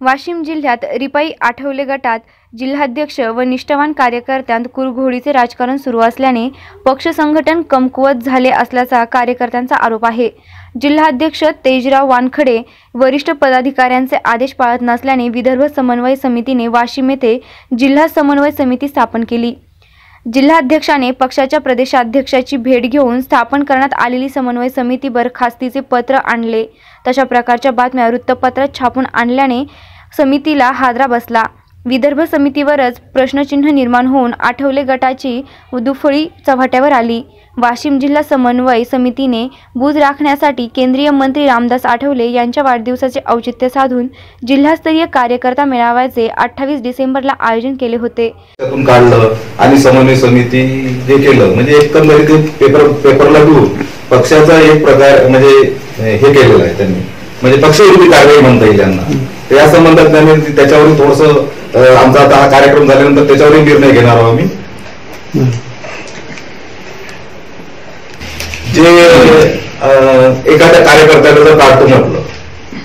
वाशिम जिल्ह्यात रिपाई आठवले गटात जिल्हाध्यक्ष व निष्ठावान कार्यकर्त्यांत कुरघोडीचे राजकारण सुरू असल्याने पक्ष संघटन कमकुवत झाले असल्याचा कार्यकर्त्यांचा आरोप आहे. जिल्हाध्यक्ष तेजराव वानखडे वरिष्ठ पदाधिकाऱ्यांचे आदेश पाळत नसल्याने विदर्भ समन्वय समितीने वाशिम येथे जिल्हा समन्वय समिती स्थापन केली. जिल्हाध्यक्षाने पक्षाच्या प्रदेशाध्यक्षाची भेट घेऊन स्थापन करण्यात आलेली समन्वय समिती बरखास्तीचे पत्र आणले. तशा प्रकारच्या बातम्या वृत्तपत्रात छापून आणल्याने समितीला हादरा बसला. विदर्भ समितीवरच प्रश्नचिन्ह निर्माण होऊन आठवले गटाची दुफळी चव्हाट्यावर आली. वाशिम जिल्हा समन्वय समितीने बूज राखण्यासाठी केंद्रीय मंत्री रामदास आठवले यांच्या वाढदिवसाचे औचित्य साधून जिल्हास्तरीय कार्यकर्ता मेळाव्याचे अठ्ठावीस डिसेंबरला आयोजन केले होते. त्यातून काढलं आणि समन्वय समिती जे केलं. म्हणजे एकंदरीत पेपर पेपरला घेऊन पक्षाचा एक प्रकार म्हणजे हे केलेलं आहे त्यांनी. म्हणजे पक्षविरोधी कारवाई म्हणता येईल यांना. तर या संबंधात त्यांनी त्याच्यावर थोडस आमचा आता हा कार्यक्रम झाल्यानंतर त्याच्यावरही निर्णय घेणार आहोत आम्ही. जे एखाद्या कार्यकर्त्याला जर काढतो म्हटलं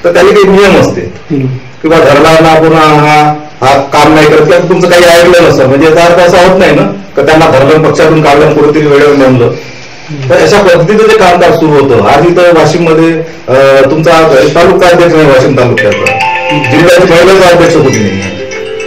तर त्याने काही नियम असते. किंवा धरला ना पुन्हा हा हा काम नाही करत किंवा तुमचं काही ऐकलं नसतं. म्हणजे याचा अर्थ असा होत नाही ना का त्यांना धरलं पक्षातून काढलं कुठेतरी वेळेवर नेमलं. तर अशा पद्धतीचं जे कामकाज सुरू होतं आज इथं वाशिममध्ये तुमचा तालुका अध्यक्ष नाही वाशिम तालुक्याचा. जिल्ह्याचे महिलाचा अध्यक्ष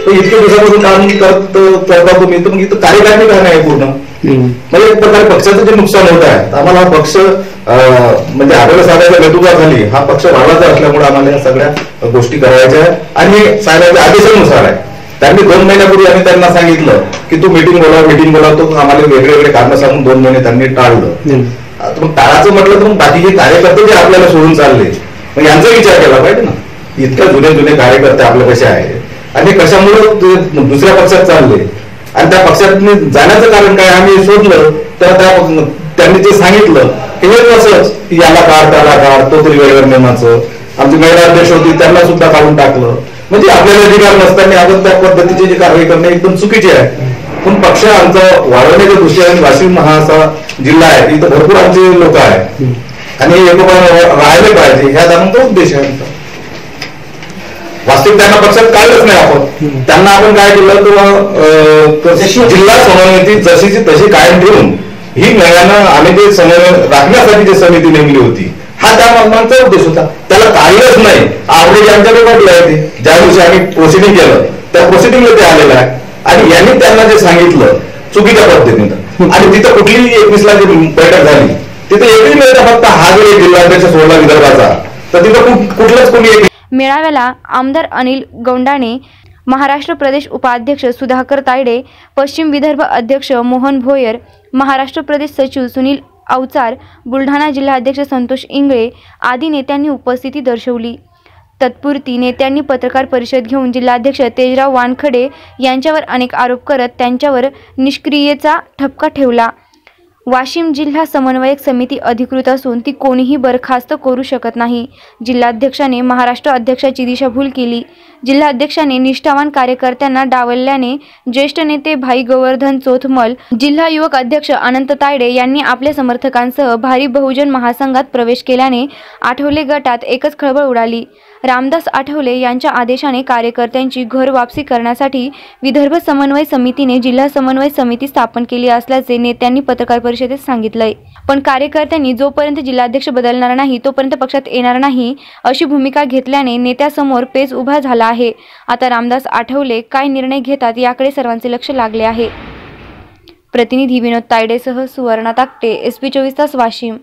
तर इतके दिवसापासून काम करत करता तुम्ही तर मग इथं कार्यकारिणी काय नाही पूर्ण? म्हणजे एक प्रकारे पक्षाचं जे नुकसान होत आहे आम्हाला हा पक्ष म्हणजे आपल्याला नेतृत्वा झाली हा पक्ष वाढवायचा असल्यामुळे आम्हाला या सगळ्या गोष्टी करायच्या आहेत आणि साहेबांच्या आदेशानुसार आहे. त्यांनी दोन महिन्यापूर्वी आम्ही त्यांना सांगितलं की तू मीटिंग बोलाव मीटिंग बोलावतो आम्हाला वेगळे वेगळे कारणं सांगून दोन महिने त्यांनी टाळलं. मग टाळाचं म्हटलं तर मग बाकीचे कार्यकर्ते जे आपल्याला सोडून चालले मग यांचा विचार केला पाहिजे ना. इतक्या जुने जुने कार्यकर्ते आपले कसे आहेत? आणि कशामुळे दुसऱ्या पक्षात चालले? आणि त्या पक्षात जाण्याचं कारण काय? आम्ही शोधलं तर त्या त्यांनी जे सांगितलं की हे असंच की याला काढ त्याला काढ तो तरी वेळेवर नेमाचं. आमची महिला अध्यक्ष होती त्यांना सुद्धा काढून टाकलं. म्हणजे आपल्याला अधिकार नसताना आपण त्या पद्धतीची जी कारवाई करणे एकदम चुकीची आहे. पण पक्ष आमचा वाढवण्याच्या दृष्टीने वाशिम हा असा जिल्हा आहे इथं भरपूर आमचे लोक आहेत. आणि हे लोक राहिले पाहिजे ह्या आमचा उद्देश आहे आमचा. वास्तविक त्यांना पक्षात काढलंच नाही आपण. त्यांना आपण काय केलं तर जिल्हा समन्वयती जशीची तशी कायम ठेवून ही नव्यानं आम्ही जे समन्वय राखण्यासाठी जी समिती नेमली होती हा त्या मागचा उद्देश होता. त्याला काहीच नाही. ऑलरेडी ज्यांच्याकडे म्हटलं आहे ते ज्या दिवशी आम्ही प्रोसिडिंग केलं त्या प्रोसिडिंगला ते आलेलं आहे. आणि यांनी त्यांना जे सांगितलं चुकीच्या पद्धतीनं. आणि तिथं कुठलीही एकवीसला जी बैठक झाली तिथे एकही मिळतं फक्त हा जो एक जिल्हाध्यक्ष सोडला विदर्भाचा तर तिथं कुठलंच कोणी एक मेळाव्याला आमदार अनिल गौंडाणे महाराष्ट्र प्रदेश उपाध्यक्ष सुधाकर तायडे पश्चिम विदर्भ अध्यक्ष मोहन भोयर महाराष्ट्र प्रदेश सचिव सुनील अवचार बुलढाणा जिल्हाध्यक्ष संतोष इंगळे आदी नेत्यांनी उपस्थिती दर्शवली. तत्पुरती नेत्यांनी पत्रकार परिषद घेऊन जिल्हाध्यक्ष तेजराव वानखडे यांच्यावर अनेक आरोप करत त्यांच्यावर निष्क्रियेचा ठपका ठेवला. वाशिम जिल्हा समन्वयक समिती अधिकृत असून ती कोणीही बरखास्त करू शकत नाही. जिल्हाध्यक्षाने महाराष्ट्र अध्यक्षाची दिशाभूल केली. जिल्हाध्यक्षाने निष्ठावान कार्यकर्त्यांना डावलल्याने ज्येष्ठ नेते भाई गोवर्धन चोथमल जिल्हा युवक अध्यक्ष अनंत तायडे यांनी आपल्या समर्थकांसह भारी बहुजन महासंघात प्रवेश केल्याने आठवले गटात एकच खळबळ उडाली. रामदास आठवले यांच्या आदेशाने कार्यकर्त्यांची घर वापसी करण्यासाठी विदर्भ समन्वय समितीने जिल्हा समन्वय समिती स्थापन केली असल्याचे नेत्यांनी पत्रकार परिषदेत सांगितलंय. पण कार्यकर्त्यांनी जोपर्यंत जिल्हाध्यक्ष बदलणार नाही तोपर्यंत पक्षात येणार नाही अशी भूमिका घेतल्याने नेत्यासमोर पेच उभा झाला आहे. आता रामदास आठवले काय निर्णय घेतात याकडे सर्वांचे लक्ष लागले आहे. प्रतिनिधी विनोद तायडेसह सुवर्णा ताकटे एस पी चोवीस तास वाशिम.